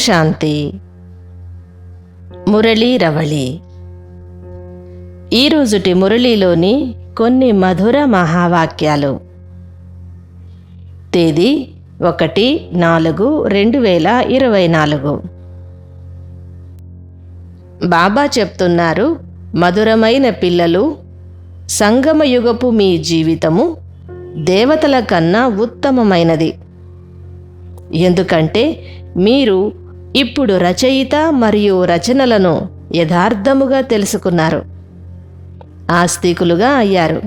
శాంతి. మురళీ రవళి. ఈరోజుటి మురళీలోని కొన్ని మధుర మహావాక్యాలు. తేదీ ఒకటి నాలుగు రెండు వేల ఇరవై నాలుగు. బాబా చెప్తున్నారు మధురమైన పిల్లలు సంగమయుగపు మీ జీవితము దేవతల కన్నా ఉత్తమమైనది. ఎందుకంటే మీరు ఇప్పుడు రచయిత మరియు రచనలను యథార్థముగా తెలుసుకున్నారు. ఆస్తికులుగా అయ్యారు.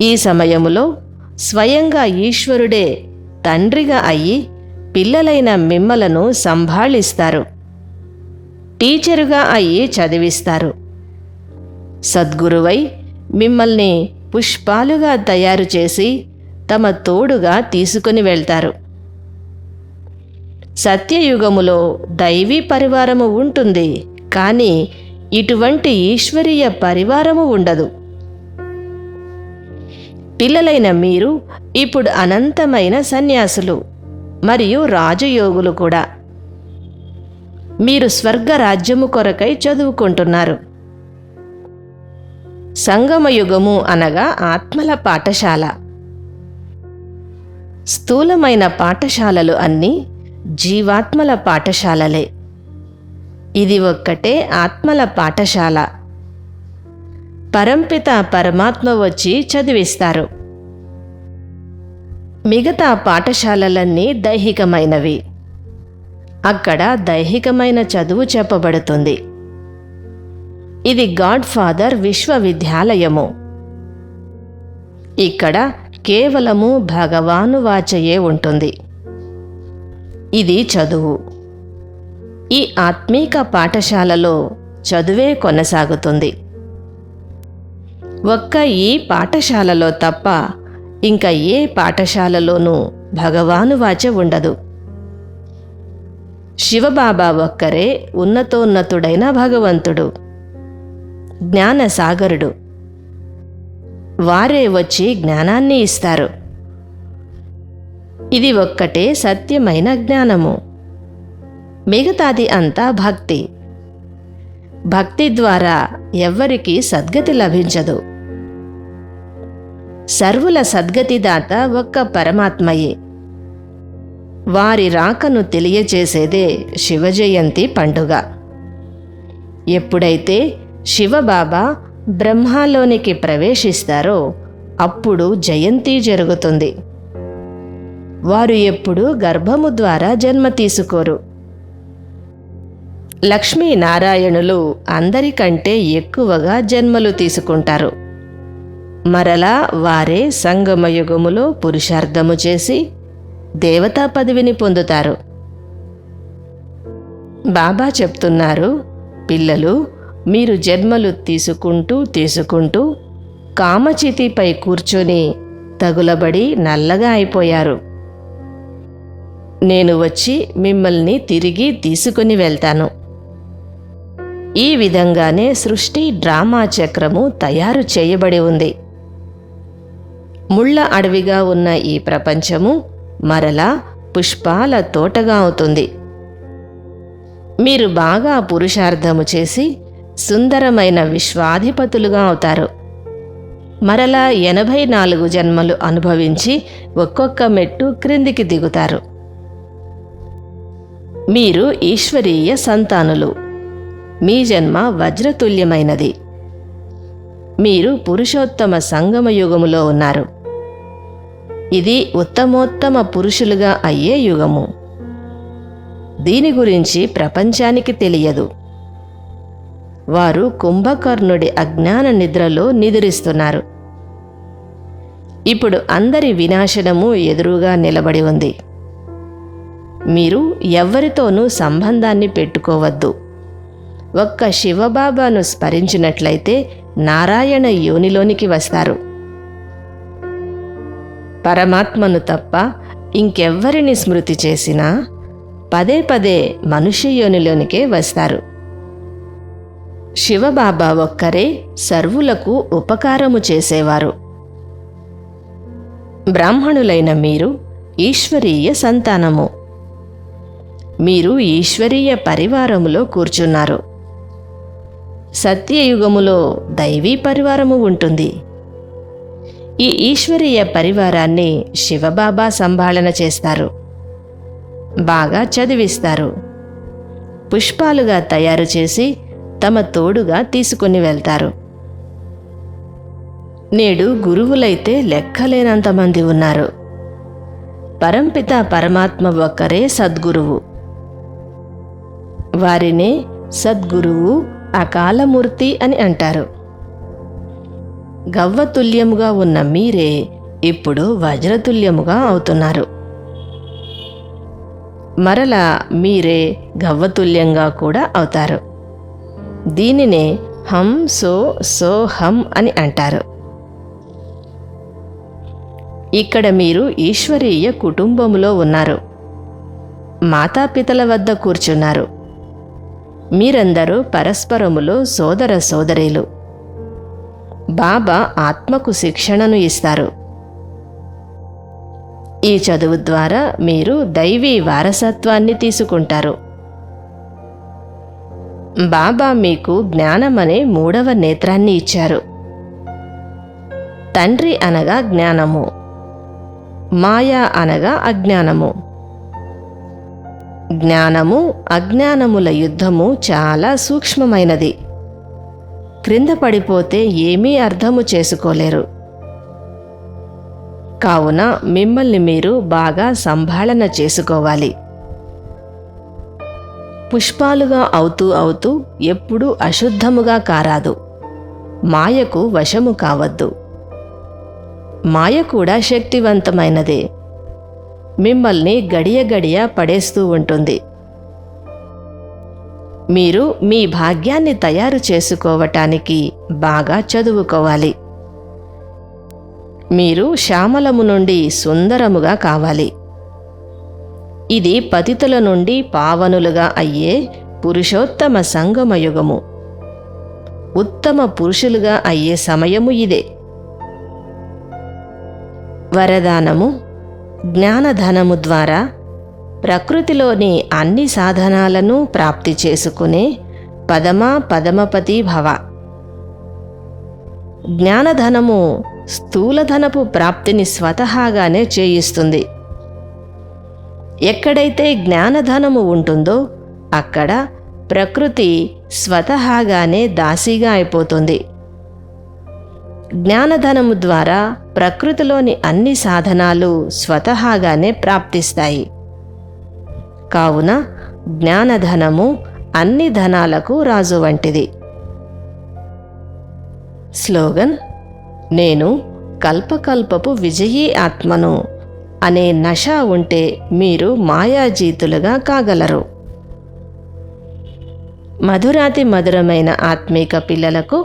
ఈ సమయములో స్వయంగా ఈశ్వరుడే తండ్రిగా అయ్యి పిల్లలైన మిమ్మలను సంభాళిస్తారు. టీచరుగా అయ్యి చదివిస్తారు. సద్గురువై మిమ్మల్ని పుష్పాలుగా తయారు చేసి తమ తోడుగా తీసుకుని వెళ్తారు. సత్యయుగములో దైవీ పరివారము ఉంటుంది కానీ ఇటువంటి ఈశ్వరీయ పరివారము ఉండదు. పిల్లలైన మీరు ఇప్పుడు అనంతమైన సన్యాసులు మరియు రాజయోగులు కూడా. మీరు స్వర్గ రాజ్యము కొరకై చదువుకుంటున్నారు. సంగమయుగము అనగా ఆత్మల పాఠశాల. స్థూలమైన పాఠశాలలు అన్నీ జీవాత్మల పాఠశాలలే. ఇది ఒక్కటే ఆత్మల పాఠశాల. పరంపిత పరమాత్మ వచ్చి చదివిస్తారు. మిగతా పాఠశాలలన్నీ దైహికమైనవి. అక్కడ దైహికమైన చదువు చెప్పబడుతుంది. ఇది గాడ్ ఫాదర్ విశ్వవిద్యాలయము. ఇక్కడ కేవలము భగవాను వాచయే ఉంటుంది. ఇది చదువు. ఈ ఆత్మీక పాఠశాలలో చదువే కొనసాగుతుంది. ఒక్క ఈ పాఠశాలలో తప్ప ఇంకా ఏ పాఠశాలలోనూ భగవాను వాచ ఉండదు. శివబాబా ఒక్కరే ఉన్నతోన్నతుడైన భగవంతుడు. జ్ఞానసాగరుడు. వారే వచ్చి జ్ఞానాన్ని ఇస్తారు. ఇది ఒక్కటే సత్యమైన జ్ఞానము. మిగతాది అంతా భక్తి. భక్తి ద్వారా ఎవ్వరికీ సద్గతి లభించదు. సర్వుల సద్గతిదాత ఒక్క పరమాత్మయే. వారి రాకను తెలియజేసేదే శివజయంతి పండుగ. ఎప్పుడైతే శివబాబా బ్రహ్మలోనికి ప్రవేశిస్తారో అప్పుడు జయంతి జరుగుతుంది. వారు ఎప్పుడు గర్భము ద్వారా జన్మ తీసుకోరు. లక్ష్మీనారాయణులు అందరికంటే ఎక్కువగా జన్మలు తీసుకుంటారు. మరలా వారే సంగమయుగములో పురుషార్థము చేసి దేవతా పదవిని పొందుతారు. బాబా చెప్తున్నారు పిల్లలు మీరు జన్మలు తీసుకుంటూ తీసుకుంటూ కామచితిపై కూర్చొని తగులబడి నల్లగా అయిపోయారు. నేను వచ్చి మిమ్మల్ని తిరిగి తీసుకుని వెళ్తాను. ఈ విధంగానే సృష్టి డ్రామా చక్రము తయారు చేయబడి ఉంది. ముళ్ళ అడవిగా ఉన్న ఈ ప్రపంచము మరలా పుష్పాల తోటగా అవుతుంది. మీరు బాగా పురుషార్థము చేసి సుందరమైన విశ్వాధిపతులుగా అవుతారు. మరలా ఎనభై నాలుగు జన్మలు అనుభవించి ఒక్కొక్క మెట్టు క్రిందికి దిగుతారు. మీరు ఈశ్వరీయ సంతానులు. మీ జన్మ వజ్రతుల్యమైనది. మీరు పురుషోత్తమ సంగమ యుగములో ఉన్నారు. ఇది ఉత్తమోత్తమ పురుషులుగా అయ్యే యుగము. దీని గురించి ప్రపంచానికి తెలియదు. వారు కుంభకర్ణుడి అజ్ఞాన నిద్రలో నిద్రిస్తున్నారు. ఇప్పుడు అందరి వినాశనము ఎదురుగా నిలబడి ఉంది. మీరు ఎవరితోనూ సంబంధాన్ని పెట్టుకోవద్దు. ఒక్క శివబాబాను స్మరించినట్లయితే నారాయణ యోనిలోనికి వస్తారు. పరమాత్మను తప్ప ఇంకెవ్వరిని స్మృతి చేసినా పదే పదే మనుష్య యోనిలోనికే వస్తారు. శివబాబా ఒక్కరే సర్వులకు ఉపకారము చేసేవారు. బ్రాహ్మణులైన మీరు ఈశ్వరీయ సంతానము. మీరు ఈశ్వరీయ పరివారములో కూర్చున్నారు. సత్యయుగములో దైవీ పరివారము ఉంటుంది. ఈ ఈశ్వరీయ పరివారాన్ని శివబాబా సంభాళన చేస్తారు. బాగా చదివిస్తారు. పుష్పాలుగా తయారు చేసి తమ తోడుగా తీసుకుని వెళ్తారు. నేడు గురువులైతే లెక్కలేనంతమంది ఉన్నారు. పరంపిత పరమాత్మ ఒక్కరే సద్గురువు. వారినే సద్గురువు అకాలమూర్తి అని అంటారు. గవ్వతుల్యముగా ఉన్న మీరే ఇప్పుడు వజ్రతుల్యముగా అవుతున్నారు. మరలా మీరే గవ్వతుల్యంగా కూడా అవుతారు. దీనినే హం సో సో హం అని అంటారు. ఇక్కడ మీరు ఈశ్వరీయ కుటుంబములో ఉన్నారు. మాతాపితల వద్ద కూర్చున్నారు. మీరందరూ పరస్పరములో సోదర సోదరీలు. బాబా ఆత్మకు శిక్షణను ఇస్తారు. ఈ చదువు ద్వారా మీరు దైవీ వారసత్వాన్ని తీసుకుంటారు. బాబా మీకు జ్ఞానమనే మూడవ నేత్రాన్ని ఇచ్చారు. తండ్రి అనగా జ్ఞానము మాయా అనగా అజ్ఞానము. జ్ఞానము అజ్ఞానముల యుద్ధము చాలా సూక్ష్మమైనది. క్రింద పడిపోతే ఏమీ అర్థము చేసుకోలేరు. కావున మిమ్మల్ని మీరు బాగా సంభాళన చేసుకోవాలి. పుష్పాలుగా అవుతూ అవుతూ ఎప్పుడూ అశుద్ధముగా కారాదు. మాయకు వశము కావద్దు. మాయ కూడా శక్తివంతమైనదే. మిమ్మల్ని గడియ గడియ పడేస్తూ ఉంటుంది. మీరు మీ భాగ్యాన్ని తయారు చేసుకోవటానికి బాగా చదువుకోవాలి. మీరు శ్యామలము నుండి సుందరముగా కావాలి. ఇది పతితుల నుండి పావనులుగా అయ్యే పురుషోత్తమ సంగమయుగము ఉత్తమ పురుషులుగా అయ్యే సమయము ఇదే. వరదానము జ్ఞానధనము ద్వారా ప్రకృతిలోని అన్ని సాధనాలను ప్రాప్తి చేసుకునే పదమా పదమపతి భవ. జ్ఞానధనము స్థూలధనపు ప్రాప్తిని స్వతహాగానే చేయిస్తుంది. ఎక్కడైతే జ్ఞానధనము ఉంటుందో అక్కడ ప్రకృతి స్వతహాగానే దాసీగా అయిపోతుంది. జ్ఞానధనము ద్వారా ప్రకృతిలోని అన్ని సాధనాలు స్వతహాగానే ప్రాప్తిస్తాయి. కావున జ్ఞానధనము అన్ని ధనాలకు రాజు వంటిది. స్లోగన్ నేను కల్పకల్పపు విజయీ ఆత్మను అనే నష ఉంటే మీరు మాయాజీతులుగా కాగలరు. మధురాతి మధురమైన ఆత్మీక పిల్లలకు